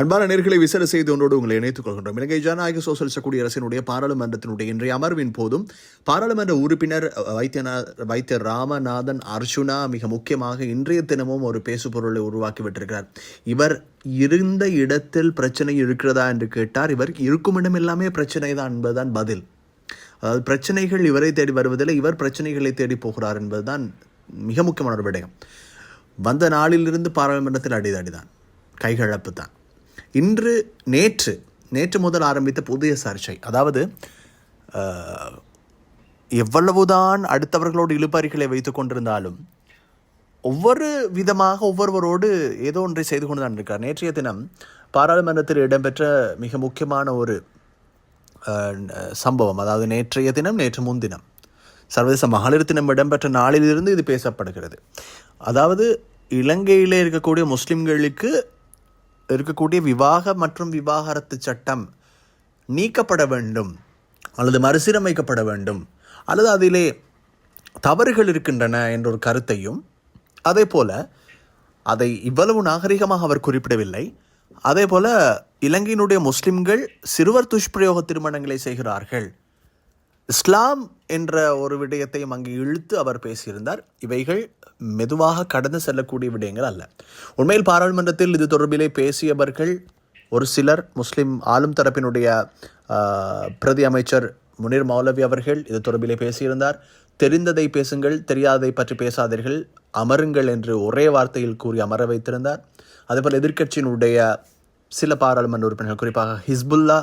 அன்பான நேர்களை விசாரணை செய்து ஒன்றோடு உங்களை இணைத்துக் கொள்கின்றோம். இலங்கை ஜனநாயக சோசலிச குடியரசினுடைய பாராளுமன்றத்தினுடைய இன்றைய அமர்வின் போதும் பாராளுமன்ற உறுப்பினர் வைத்தியநாத் வைத்திய ராமநாதன் அர்ஜுனா மிக முக்கியமாக இன்றைய தினமும் ஒரு பேசுபொருளை உருவாக்கிவிட்டிருக்கிறார் இவர் இருந்த இடத்தில் பிரச்சனை இருக்கிறதா என்று கேட்டார். இவர் இருக்கும் இடம் எல்லாமே பிரச்சனை தான் என்பதுதான் பதில். அதாவது பிரச்சனைகள் இவரை தேடி வருவதில்லை இவர் பிரச்சனைகளை தேடி போகிறார் என்பதுதான் மிக முக்கியமான ஒரு விடயம். வந்த நாளிலிருந்து பாராளுமன்றத்தில் அடிதடிதான். கைகழப்பு தான் இன்று நேற்று நேற்று முதல் ஆரம்பித்த புதிய சர்ச்சை அதாவது எவ்வளவுதான் அடுத்தவர்களோடு இழுபறிகளை வைத்து கொண்டிருந்தாலும் ஒவ்வொரு விதமாக ஒவ்வொருவரோடு ஏதோ ஒன்றை செய்து கொண்டு தான் இருக்கார். நேற்றைய தினம் பாராளுமன்றத்தில் இடம்பெற்ற மிக முக்கியமான ஒரு சம்பவம் அதாவது நேற்றைய தினம் நேற்று முன்தினம் சர்வதேச மகளிர் தினம் இடம்பெற்ற நாளிலிருந்து இது பேசப்படுகிறது. அதாவது இலங்கையிலே இருக்கக்கூடிய முஸ்லிம்களுக்கு இருக்கக்கூடிய விவாக மற்றும் விவாகரத்து சட்டம் நீக்கப்பட வேண்டும் அல்லது மறுசீரமைக்கப்பட வேண்டும் அல்லது அதிலே தவறுகள் இருக்கின்றன என்ற ஒரு கருத்தையும் அதே போல அதை இவ்வளவு நாகரிகமாக அவர் குறிப்பிடவில்லை. அதே போல இலங்கையினுடைய முஸ்லிம்கள் சிறுவர் துஷ்பிரயோக திருமணங்களை செய்கிறார்கள். இஸ்லாம் என்ற ஒரு விடயத்தையும் அங்கு இழுத்து அவர் பேசியிருந்தார். இவைகள் மெதுவாக கடந்து செல்லக்கூடிய விடயங்கள் அல்ல. உண்மையில் பாராளுமன்றத்தில் இது தொடர்பிலே பேசியவர்கள் ஒரு சிலர் முஸ்லிம் ஆளும் தரப்பினுடைய பிரதி அமைச்சர் முனீர் மௌலவி அவர்கள் இது தொடர்பிலே பேசியிருந்தார். தெரிந்ததை பேசுங்கள் தெரியாததை பற்றி பேசாதீர்கள் அமருங்கள் என்று ஒரே வார்த்தையில் கூறி அமர வைத்திருந்தார். அதேபோல் எதிர்க்கட்சியினுடைய சில பாராளுமன்ற உறுப்பினர்கள் குறிப்பாக ஹிஸ்புல்லா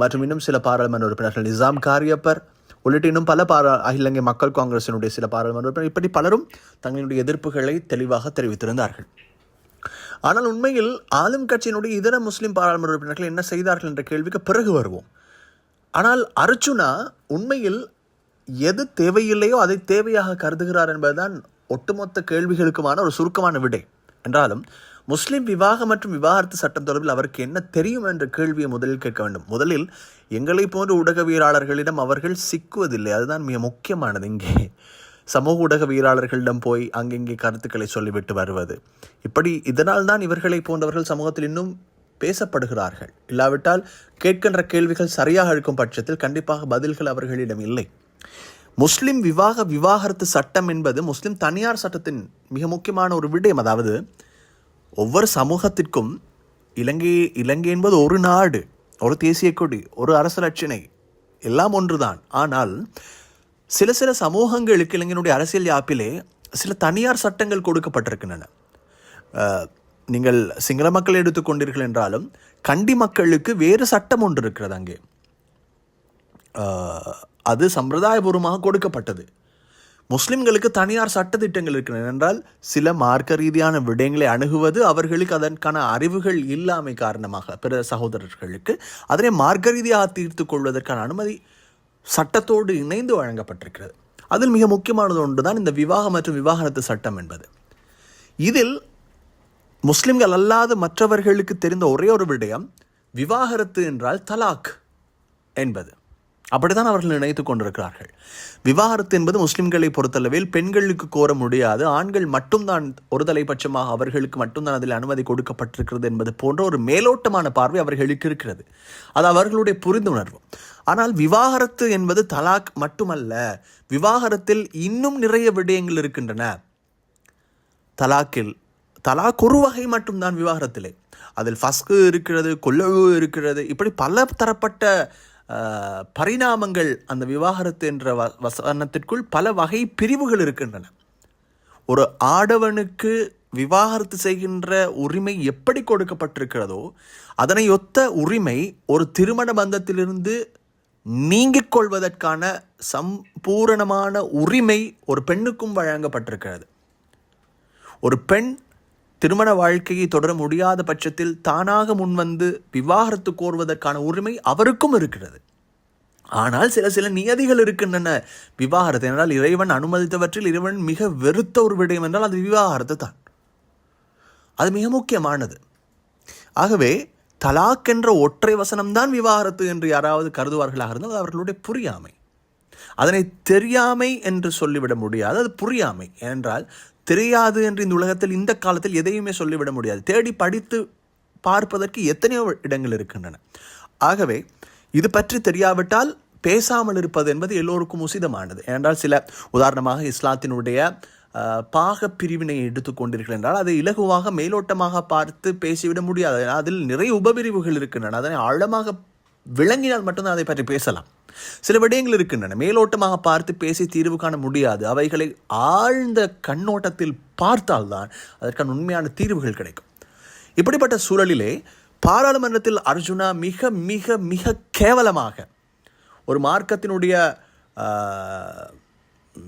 மற்றும் இன்னும் சில பாராளுமன்ற உறுப்பினர்கள் நிசாம் காரியப்பர் உள்ளிட்ட இன்னும் பல பாரா இலங்கை மக்கள் காங்கிரசினுடைய சில பாராளுமன்ற இப்படி பலரும் தங்களுடைய எதிர்ப்புகளை தெளிவாக தெரிவித்திருந்தார்கள். ஆனால் உண்மையில் ஆளும் கட்சியினுடைய இதர முஸ்லீம் பாராளுமன்ற உறுப்பினர்கள் என்ன செய்தார்கள் என்ற கேள்விக்கு பிறகு வருவோம். ஆனால் அர்ஜுனா உண்மையில் எது தேவையில்லையோ அதை தேவையாக கருதுகிறார் என்பதுதான் ஒட்டுமொத்த கேள்விகளுக்குமான ஒரு சுருக்கமான விடை. என்றாலும் முஸ்லிம் விவாகம் மற்றும் விவாகரத்து சட்டம் தொடர்பில் அவருக்கு என்ன தெரியும் என்ற கேள்வியை முதலில் கேட்க வேண்டும். முதலில் எங்களை போன்ற ஊடகவியலாளர்களிடம் அவர்கள் சிக்குவதில்லை. அதுதான் மிக முக்கியமானது. இங்கே சமூக ஊடகவியலாளர்களிடம் போய் அங்கங்கே கருத்துக்களை சொல்லிவிட்டு வருவது. இப்படி இதனால் தான் இவர்களை போன்றவர்கள் சமூகத்தில் இன்னும் பேசப்படுகிறார்கள். இல்லாவிட்டால் கேட்கின்ற கேள்விகள் சரியாக இருக்கும் பட்சத்தில் கண்டிப்பாக பதில்கள் அவர்களிடம் இல்லை. முஸ்லிம் விவாக விவாகரத்து சட்டம் என்பது முஸ்லிம் தனியார் சட்டத்தின் மிக முக்கியமான ஒரு விடயம். அதாவது ஒவ்வொரு சமூகத்திற்கும் இலங்கை இலங்கை என்பது ஒரு நாடு ஒரு தேசிய கொடி ஒரு அரச ரட்சணை எல்லாம் ஒன்றுதான். ஆனால் சில சில சமூகங்களுக்கு இலங்கையினுடைய அரசியல் யாப்பிலே சில தனியார் சட்டங்கள் கொடுக்கப்பட்டிருக்கின்றன. நீங்கள் சிங்கள மக்கள் எடுத்துக்கொண்டீர்கள் என்றாலும் கண்டி மக்களுக்கு வேறு சட்டம் ஒன்று இருக்கிறது அங்கே. அது சம்பிரதாயபூர்வமாக கொடுக்கப்பட்டது. முஸ்லிம்களுக்கு தனியார் சட்டத்திட்டங்கள் இருக்கின்றன. என்றால் சில மார்க்க ரீதியான விடயங்களை அணுகுவது அவர்களுக்கு அதற்கான அறிவுகள் இல்லாமை காரணமாக பிற சகோதரர்களுக்கு அதனை மார்க்க ரீதியாக தீர்த்து கொள்வதற்கான அனுமதி சட்டத்தோடு இணைந்து வழங்கப்பட்டிருக்கிறது. அதில் மிக முக்கியமானது ஒன்றுதான் இந்த விவாகம் மற்றும் விவாகரத்து சட்டம் என்பது. இதில் முஸ்லிம்கள் அல்லாத மற்றவர்களுக்கு தெரிந்த ஒரே ஒரு விடயம் விவாகரத்து என்றால் தலாக் என்பது. அப்படித்தான் அவர்கள் நினைத்துக் கொண்டிருக்கிறார்கள். விவாகரத்து என்பது முஸ்லிம்களை பொறுத்தளவில் பெண்களுக்கு கோர முடியாது. ஆண்கள் மட்டும்தான் ஒரு தலைபட்சமாக அவர்களுக்கு மட்டும்தான் அதில் அனுமதி கொடுக்கப்பட்டிருக்கிறது என்பது போன்ற ஒரு மேலோட்டமான பார்வை அவர்களுக்கு இருக்கிறது. அது அவர்களுடைய புரிந்துணர்வு. ஆனால் விவாகரத்து என்பது தலாக் மட்டுமல்ல விவாகரத்தில் இன்னும் நிறைய விடயங்கள் இருக்கின்றன. தலாக்கில் தலாக் ஒரு வகை மட்டும்தான் விவாகரத்திலே. அதில் ஃபஸ்கு இருக்கிறது கொள்ளவு இருக்கிறது இப்படி பல தரப்பட்ட பரிணாமங்கள் அந்த விவாகரத்து என்ற வ வசனத்திற்குள் பல வகை பிரிவுகள் இருக்கின்றன. ஒரு ஆடவனுக்கு விவாகரத்து செய்கின்ற உரிமை எப்படி கொடுக்கப்பட்டிருக்கிறதோ அதனை ஒத்த உரிமை ஒரு திருமண பந்தத்திலிருந்து நீங்கிக் கொள்வதற்கான சம்பூரணமான உரிமை ஒரு பெண்ணுக்கும் வழங்கப்பட்டிருக்கிறது. ஒரு பெண் திருமண வாழ்க்கையை தொடர முடியாத பட்சத்தில் தானாக முன்வந்து விவாகரத்து கோருவதற்கான உரிமை அவருக்கும் இருக்கிறது. ஆனால் சில சில நியதிகள் இருக்கின்றன. விவாகரத்து என்றால் இறைவன் அனுமதித்தவற்றில் இறைவன் மிக வெறுத்த ஒரு விடயம் என்றால் அது விவாகரத்து தான். அது மிக முக்கியமானது. ஆகவே தலாக் என்ற ஒற்றை வசனம்தான் விவாகரத்து என்று யாராவது கருதுவார்களாக இருந்தால் அது அவர்களுடைய புரியாமை. அதனை தெரியாமை என்று சொல்லிவிட முடியாது. அது புரியாமை. ஏனென்றால் தெரியாது என்று இந்த உலகத்தில் இந்த காலத்தில் எதையுமே சொல்லிவிட முடியாது. தேடி படித்து பார்ப்பதற்கு எத்தனையோ இடங்கள் இருக்கின்றன. ஆகவே இது பற்றி தெரியாவிட்டால் பேசாமல் இருப்பது என்பது எல்லோருக்கும் உசிதமானது. ஏனென்றால் சில உதாரணமாக இஸ்லாத்தினுடைய பாக பிரிவினை எடுத்துக்கொண்டீர்கள் என்றால் அதை இலகுவாக மேலோட்டமாக பார்த்து பேசிவிட முடியாது. அதில் நிறைய உபபிரிவுகள் இருக்கின்றன. அதனை ஆழமாக விளங்கினால் மட்டும்தான் அதை பற்றி பேசலாம். சில விடயங்கள் இருக்கின்றன. மேலோட்டமாக பார்த்து பேசி தீர்வு காண முடியாது. அவைகளை ஆழ்ந்த கண்ணோட்டத்தில் பார்த்தால்தான் அதற்கான உண்மையான தீர்வுகள் கிடைக்கும். இப்படிப்பட்ட சூழலிலே பாராளுமன்றத்தில் அர்ஜுனா மிக மிக மிக கேவலமாக ஒரு மார்க்கத்தினுடைய ஆஹ்,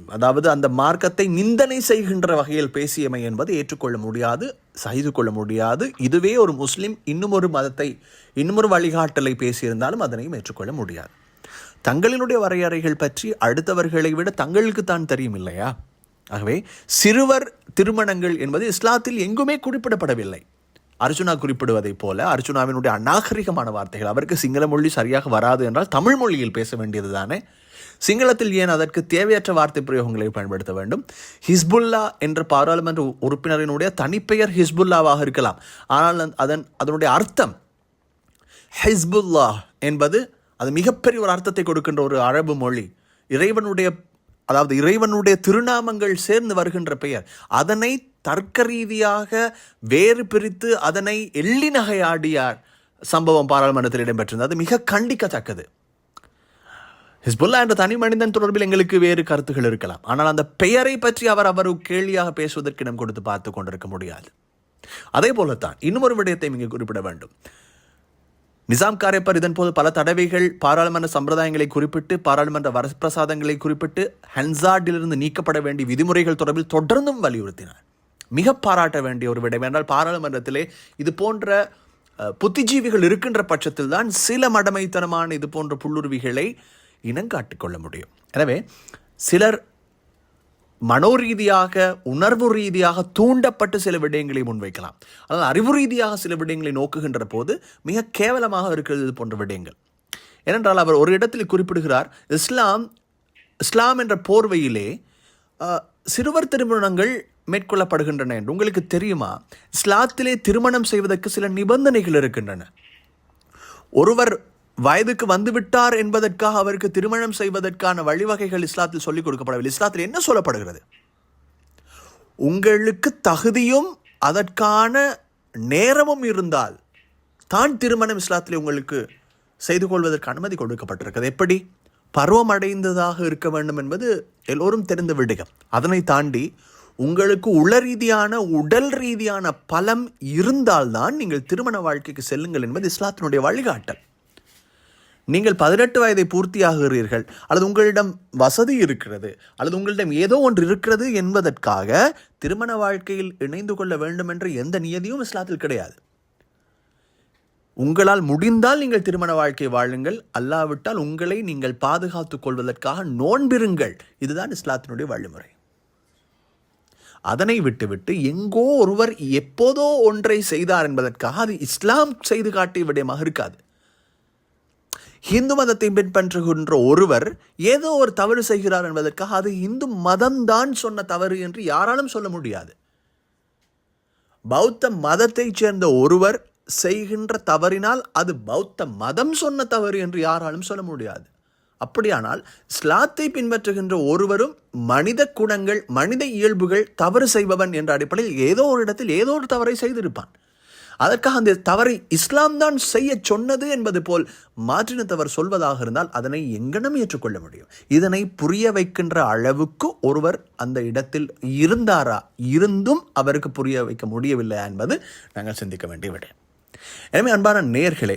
அதாவது அந்த மார்க்கத்தை நிந்தனை செய்கின்ற வகையில் பேசியமை என்பது ஏற்றுக்கொள்ள முடியாது சகித்து கொள்ள முடியாது. இதுவே ஒரு முஸ்லீம் இன்னும் ஒரு மதத்தை இன்னும் ஒரு வழிகாட்டலை பேசியிருந்தாலும் அதனையும் ஏற்றுக்கொள்ள முடியாது. தங்களினுடைய வரையறைகள் பற்றி அடுத்தவர்களை விட தங்களுக்கு தான் தெரியும் இல்லையா? ஆகவே சிறுவர் திருமணங்கள் என்பது இஸ்லாத்தில் எங்குமே குறிப்பிடப்படவில்லை. அர்ஜுனா குறிப்பிடுவதைப் போல அர்ஜுனாவினுடைய அநாகரிகமான வார்த்தைகள் அவருக்கு சிங்கள மொழி சரியாக வராது என்றால் தமிழ் மொழியில் பேச வேண்டியது தானே? சிங்களத்தில் ஏன் அதற்கு தேவையற்ற வார்த்தை பிரயோகங்களை பயன்படுத்த வேண்டும்? ஹிஸ்புல்லா என்ற பாராளுமன்ற உறுப்பினரினுடைய தனிப்பெயர் ஹிஸ்புல்லாவாக இருக்கலாம். ஆனால் அதன் அதனுடைய அர்த்தம் ஹிஸ்புல்லா என்பது அது மிகப்பெரிய ஒரு அர்த்தத்தை கொடுக்கின்ற ஒரு அரபு மொழி. இறைவனுடைய அதாவது இறைவனுடைய திருநாமங்கள் சேர்ந்து வருகின்ற பெயர். அதனை தர்க்க ரீதியாக வேறு பிரித்து அதனை எள்ளி நகையாடியார் சம்பவம் பாராளுமன்றத்தில் இடம்பெற்றிருந்தது. அது மிக கண்டிக்கத்தக்கது. ஹிஸ்புல்லா என்ற தனி மனிதன் தொடர்பில் எங்களுக்கு வேறு கருத்துகள் இருக்கலாம். ஆனால் அந்த பெயரை பற்றி அவர் அவர் கேள்வியாக பேசுவதற்கு இடம் கொடுத்து பார்த்து கொண்டிருக்க முடியாது. அதே போலத்தான் இன்னும் ஒரு விடயத்தை இங்கே குறிப்பிட வேண்டும். நிசாம் காரைப்பர் இதன் போது பல தடவைகள் பாராளுமன்ற சம்பிரதாயங்களை குறிப்பிட்டு பாராளுமன்ற வரப்பிரசாதங்களை குறிப்பிட்டு ஹன்சார்டிலிருந்து நீக்கப்பட வேண்டிய விதிமுறைகள் தொடர்பில் தொடர்ந்தும் வலியுறுத்தினார். மிக பாராட்ட வேண்டிய ஒரு விடயம் என்றால் பாராளுமன்றத்திலே இது போன்ற புத்திஜீவிகள் இருக்கின்ற பட்சத்தில் தான் சில மடமைத்தனமான இது போன்ற புல்லுருவிகளை இனங்காட்டிக் கொள்ள முடியும். எனவே சிலர் மனோரீதியாக உணர்வு ரீதியாக தூண்டப்பட்டு சில விடயங்களை முன்வைக்கலாம். ஆனால் அறிவு ரீதியாக சில விடயங்களை நோக்குகின்ற போது மிக கேவலமாக இருக்கிறது இது போன்ற விடயங்கள். ஏனென்றால் அவர் ஒரு இடத்தில் குறிப்பிடுகிறார் இஸ்லாம் இஸ்லாம் என்ற போர்வையிலே சிறுவர் திருமணங்கள் மேற்கொள்ளப்படுகின்றன என்று. உங்களுக்கு தெரியுமா? இஸ்லாத்திலே திருமணம் செய்வதற்கு சில நிபந்தனைகள் இருக்கின்றன. ஒருவர் வயதுக்கு வந்துவிட்டார் என்பதற்காக அவருக்கு திருமணம் செய்வதற்கான வழிவகைகள் இஸ்லாத்தில் சொல்லிக் கொடுக்கப்படவில்லை. இஸ்லாத்தில் என்ன சொல்லப்படுகிறது? உங்களுக்கு தகுதியும் அதற்கான நேரமும் இருந்தால் தான் திருமணம் இஸ்லாத்திலே உங்களுக்கு செய்து கொள்வதற்கு அனுமதி கொடுக்கப்பட்டிருக்கிறது. எப்படி? பருவம் அடைந்ததாக இருக்க வேண்டும் என்பது எல்லோரும் தெரிந்து விடுக அதனை தாண்டி உங்களுக்கு உள ரீதியான உடல் ரீதியான பலம் இருந்தால்தான் நீங்கள் திருமண வாழ்க்கைக்கு செல்லுங்கள் என்பது இஸ்லாத்தினுடைய வழிகாட்டல். நீங்கள் பதினெட்டு வயதை பூர்த்தியாகிறீர்கள் அல்லது உங்களிடம் வசதி இருக்கிறது அல்லது உங்களிடம் ஏதோ ஒன்று இருக்கிறது என்பதற்காக திருமண வாழ்க்கையில் இணைந்து கொள்ள வேண்டும் என்ற எந்த நியதியும் இஸ்லாத்தில் கிடையாது. உங்களால் முடிந்தால் நீங்கள் திருமண வாழ்க்கை வாழுங்கள் அல்லாவிட்டால் உங்களை நீங்கள் பாதுகாத்துக் கொள்வதற்காக நோன்பிருங்கள். இதுதான் இஸ்லாத்தினுடைய வழிமுறை. அதனை விட்டுவிட்டு எங்கோ ஒருவர் எப்போதோ ஒன்றை செய்தார் என்பதற்காக அது இஸ்லாம் செய்து காட்டிய விடயமாக இருக்காது. ஹிந்து மதத்தை பின்பற்றுகின்ற ஒருவர் ஏதோ ஒரு தவறு செய்கிறார் என்பதற்காக அது இந்து மதம்தான் சொன்ன தவறு என்று யாராலும் சொல்ல முடியாது. பௌத்த மதத்தைச் சேர்ந்த ஒருவர் செய்கின்ற தவறினால் அது பௌத்த மதம் சொன்ன தவறு என்று யாராலும் சொல்ல முடியாது. அப்படியானால் இஸ்லாத்தை பின்பற்றுகின்ற ஒருவரும் மனித குணங்கள் மனித இயல்புகள் தவறு செய்பவன் என்ற அடிப்படையில் ஏதோ ஒரு இடத்தில் ஏதோ ஒரு தவறை செய்திருப்பான். அதற்காக அந்த தவறை இஸ்லாம் தான் செய்ய சொன்னது என்பது போல் மாற்றினத்தவர் சொல்வதாக இருந்தால் அதனை எங்கனம் ஏற்றுக்கொள்ள முடியும்? இதனை புரிய வைக்கின்ற அளவுக்கு ஒருவர் அந்த இடத்தில் இருந்தாரா? இருந்தும் அவருக்கு புரிய வைக்க முடியவில்லை என்பது நாங்கள் சிந்திக்க வேண்டிய விட எனவே அன்பான நேர்களே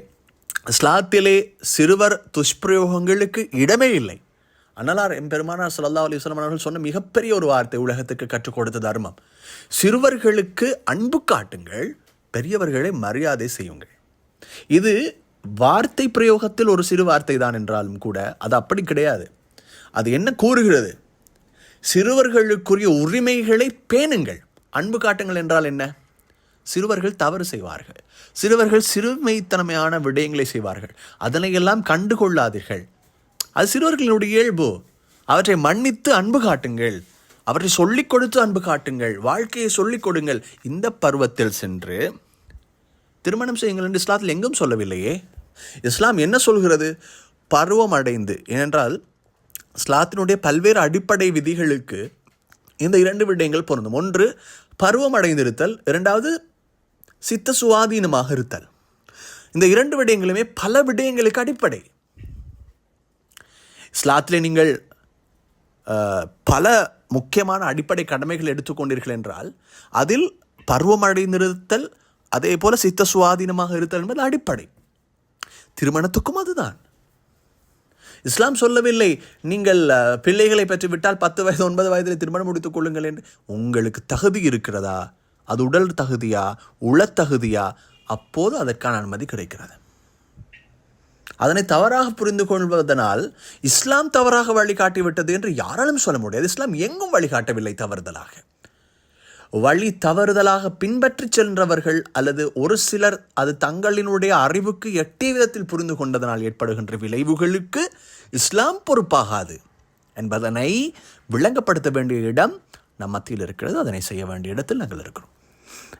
இஸ்லாத்திலே சிறுவர் துஷ்பிரயோகங்களுக்கு இடமே இல்லை. அன்னலார் எம்பெருமானார் சல்லா அலி வஸல்லம் அவர்கள் சொன்ன மிகப்பெரிய ஒரு வார்த்தை உலகத்துக்கு கற்றுக் கொடுத்த தர்மம். சிறுவர்களுக்கு அன்பு காட்டுங்கள் பெரியவர்களை மரியாதை செய்யுங்கள். இது வார்த்தை பிரயோகத்தில் ஒரு சிறு வார்த்தை தான் என்றாலும் கூட அது அப்படி கிடையாது. அது என்ன கூறுகிறது? சிறுவர்களுக்குரிய உரிமைகளை பேணுங்கள். அன்பு காட்டுங்கள் என்றால் என்ன? சிறுவர்கள் தவறு செய்வார்கள். சிறுவர்கள் சிறுமைத்தனமையான விடயங்களை செய்வார்கள். அதனையெல்லாம் கண்டுகொள்ளாதீர்கள். அது சிறுவர்களினுடைய இயல்பு. அவற்றை மன்னித்து அன்பு காட்டுங்கள். அவற்றை சொல்லிக் கொடுத்து அன்பு காட்டுங்கள் வாழ்க்கையை சொல்லிக் கொடுங்கள். இந்த பருவத்தில் சென்று திருமணம் செய்யுங்கள் என்று இஸ்லாத்தில் எங்கும் சொல்லவில்லையே. இஸ்லாம் என்ன சொல்கிறது? பருவம் அடைந்து. ஏனென்றால் இஸ்லாத்தினுடைய பல்வேறு அடிப்படை விதிகளுக்கு இந்த இரண்டு விடயங்கள் பொருந்தும். ஒன்று பருவம் அடைந்திருத்தல். இரண்டாவது சித்த சுவாதீனமாக இருத்தல். இந்த இரண்டு விடயங்களுமே பல விடயங்களுக்கு அடிப்படை. இஸ்லாத்தில் நீங்கள் பல முக்கியமான அடிப்படை கடமைகள் எடுத்துக்கொண்டீர்கள் என்றால் அதில் பருவமடைந்திருத்தல் அதே போல சித்த சுவாதீனமாக இருத்தல் என்பது அடிப்படை. திருமணத்துக்கும் அதுதான். இஸ்லாம் சொல்லவில்லை நீங்கள் பிள்ளைகளை பெற்று விட்டால் பத்து வயது ஒன்பது வயதில் திருமணம் முடித்துக் கொள்ளுங்கள் என்று. உங்களுக்கு தகுதி இருக்கிறதா? அது உடல் தகுதியா? உளத்தகுதியா அப்போது அதற்கான அனுமதி கிடைக்கிறது. அதனை தவறாக புரிந்து கொள்வதனால் இஸ்லாம் தவறாக வழிகாட்டிவிட்டது என்று யாராலும் சொல்ல முடியாது. இஸ்லாம் எங்கும் வழிகாட்டவில்லை தவறுதலாக. வழி தவறுதலாக பின்பற்றிச் சென்றவர்கள் அல்லது ஒரு சிலர் அது தங்களினுடைய அறிவுக்கு எட்டிய விதத்தில் புரிந்து கொண்டதனால் ஏற்படுகின்ற விளைவுகளுக்கு இஸ்லாம் பொறுப்பாகாது என்பதனை விளங்கப்படுத்த வேண்டிய இடம் நம் மத்தியில் இருக்கிறது. அதனை செய்ய வேண்டிய இடத்தில் நாங்கள் இருக்கிறோம்.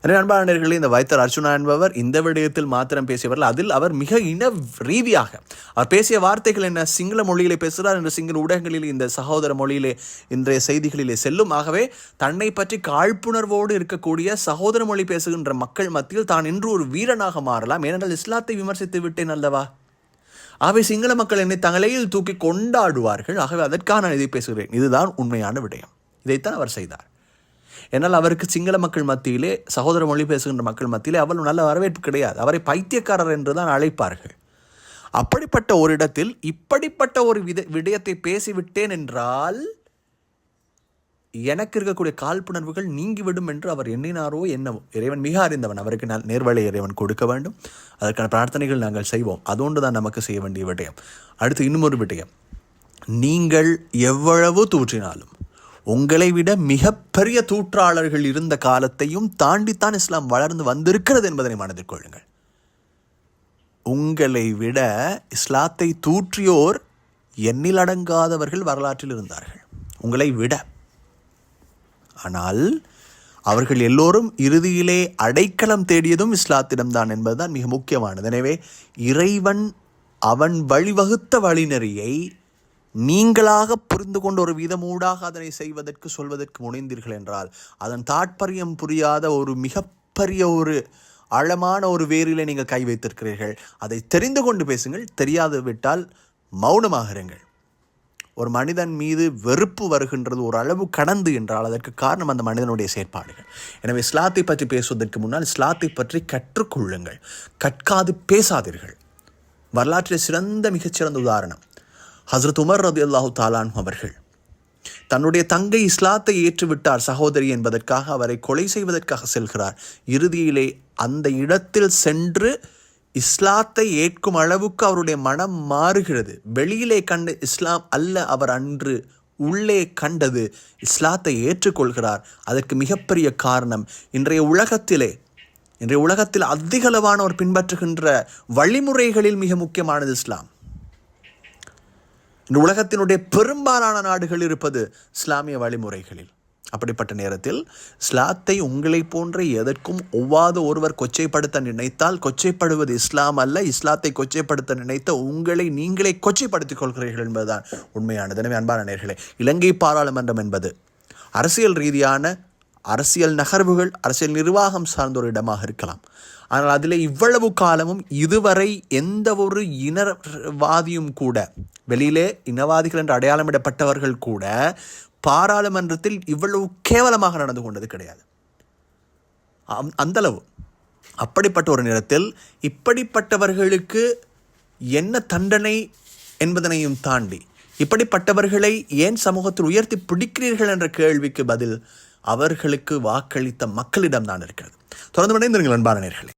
அன்பாளர்களே இந்த வைத்தர் அர்ஜுனா என்பவர் இந்த விடயத்தில் மாத்திரம் பேசியவர்கள். அதில் அவர் மிக இன ரீதியாக அவர் பேசிய வார்த்தைகள் என்ன? சிங்கள மொழியிலே பேசுகிறார் என்ற சிங்கள ஊடகங்களில் இந்த சகோதர மொழியிலே இன்றைய செய்திகளிலே செல்லும். ஆகவே தன்னை பற்றி காழ்ப்புணர்வோடு இருக்கக்கூடிய சகோதர மொழி பேசுகின்ற மக்கள் மத்தியில் தான் இன்று ஒரு வீரனாக மாறலாம். ஏனென்றால் இஸ்லாத்தை விமர்சித்து விட்டேன் அல்லவா? ஆகவே சிங்கள மக்கள் என்னை தங்களையில் தூக்கி கொண்டாடுவார்கள். ஆகவே அதற்காக நான் இதை பேசுகிறேன். இதுதான் உண்மையான விடயம். இதைத்தான் அவர் செய்தார். என்னால் அவருக்கு சிங்கள மக்கள் மத்தியிலே சகோதர மொழி பேசுகின்ற மக்கள் மத்தியிலே அவ்வளவு நல்ல வரவேற்பு கிடையாது. அவரை பைத்தியக்காரர் என்று தான் அழைப்பார்கள். அப்படிப்பட்ட ஒரு இடத்தில் இப்படிப்பட்ட ஒரு வித விடயத்தை பேசிவிட்டேன் என்றால் எனக்கு இருக்கக்கூடிய காழ்ப்புணர்வுகள் நீங்கிவிடும் என்று அவர் எண்ணினாரோ என்னவோ. இறைவன் மிக அறிந்தவன். அவருக்கு நான் நேர்வழி இறைவன் கொடுக்க வேண்டும். அதற்கான பிரார்த்தனைகள் நாங்கள் செய்வோம். அதோண்டு தான் நமக்கு செய்ய வேண்டிய விடயம். அடுத்து இன்னும் ஒரு விடயம். நீங்கள் எவ்வளவு தூற்றினாலும் உங்களை விட மிகப்பெரிய தூற்றாளர்கள் இருந்த காலத்தையும் தாண்டித்தான் இஸ்லாம் வளர்ந்து வந்திருக்கிறது என்பதனை மனதில் கொள்ளுங்கள். உங்களை விட இஸ்லாத்தை தூற்றியோர் எண்ணிலடங்காதவர்கள் வரலாற்றில் இருந்தார்கள். உங்களை விட ஆனால் அவர்கள் எல்லோரும் இறுதியிலே அடைக்கலம் தேடியதும் இஸ்லாத்திடம்தான் என்பதுதான் மிக முக்கியமானது. எனவே இறைவன் அவன் வழிவகுத்த வழிநெறியை நீங்களாக புரிந்து கொண்ட ஒரு விதமூடாக அதனை செய்வதற்கு சொல்வதற்கு முனைந்தீர்கள் என்றால் அதன் தாற்பயம் புரியாத ஒரு மிகப்பெரிய ஒரு ஆழமான ஒரு வேரில் நீங்கள் கை வைத்திருக்கிறீர்கள். அதை தெரிந்து கொண்டு பேசுங்கள் தெரியாது விட்டால் மௌனமாக இருங்கள். ஒரு மனிதன் மீது வெறுப்பு வருகின்றது ஒரு அளவு கடந்து என்றால் அதற்கு காரணம் அந்த மனிதனுடைய செயற்பாடுகள். எனவே இஸ்லாத்தை பற்றி பேசுவதற்கு முன்னால் இஸ்லாத்தை பற்றி கற்றுக்கொள்ளுங்கள். கற்காது பேசாதீர்கள். வரலாற்றில் சிறந்த மிகச்சிறந்த உதாரணம். ஹசரத் உமர் ரதி அல்லாஹு தாலான் அவர்கள். தன்னுடைய தங்கை இஸ்லாத்தை ஏற்றுவிட்டார் சகோதரி என்பதற்காக அவரை கொலை செய்வதற்காக செல்கிறார். இறுதியிலே அந்த இடத்தில் சென்று இஸ்லாத்தை ஏற்கும் அளவுக்கு அவருடைய மனம் மாறுகிறது. வெளியிலே கண்ட இஸ்லாம் அல்ல அவர் அன்று உள்ளே கண்டது இஸ்லாத்தை ஏற்றுக்கொள்கிறார். அதற்கு மிகப்பெரிய காரணம் இன்றைய உலகத்திலே இன்றைய உலகத்தில் அதிகளவானோர் பின்பற்றுகின்ற வழிமுறைகளில் மிக முக்கியமானது இஸ்லாம். இந்த உலகத்தினுடைய பெரும்பாலான நாடுகள் இருப்பது இஸ்லாமிய வழிமுறைகளில். அப்படிப்பட்ட நேரத்தில் இஸ்லாத்தை உங்களை போன்ற எதற்கும் ஒவ்வாத ஒருவர் கொச்சைப்படுத்த நினைத்தால் கொச்சைப்படுவது இஸ்லாம் அல்ல. இஸ்லாத்தை கொச்சைப்படுத்த நினைத்த உங்களை நீங்களே கொச்சைப்படுத்திக் கொள்கிறீர்கள் என்பதுதான் உண்மையானது. எனவே அன்பான நேர்களே இலங்கை பாராளுமன்றம் என்பது அரசியல் ரீதியான அரசியல் நகர்வுகள் அரசியல் நிர்வாகம் சார்ந்த ஒரு இடமாக இருக்கலாம். ஆனால் அதில் இவ்வளவு காலமும் இதுவரை எந்த ஒரு இனவாதியும் கூட வெளியிலே இனவாதிகள் என்று அடையாளமிடப்பட்டவர்கள் கூட பாராளுமன்றத்தில் இவ்வளவு கேவலமாக நடந்து கொண்டது கிடையாது. அம்- அந்தளவு. அப்படிப்பட்ட ஒரு நேரத்தில் இப்படிப்பட்டவர்களுக்கு என்ன தண்டனை என்பதனையும் தாண்டி இப்படிப்பட்டவர்களை ஏன் சமூகத்தில் உயர்த்தி பிடிக்கிறீர்கள் என்ற கேள்விக்கு பதில் அவர்களுக்கு வாக்களித்த மக்களிடம் தான் இருக்கிறது. தொடர்ந்து இணைந்திருங்கள் அன்பான நேர்களை.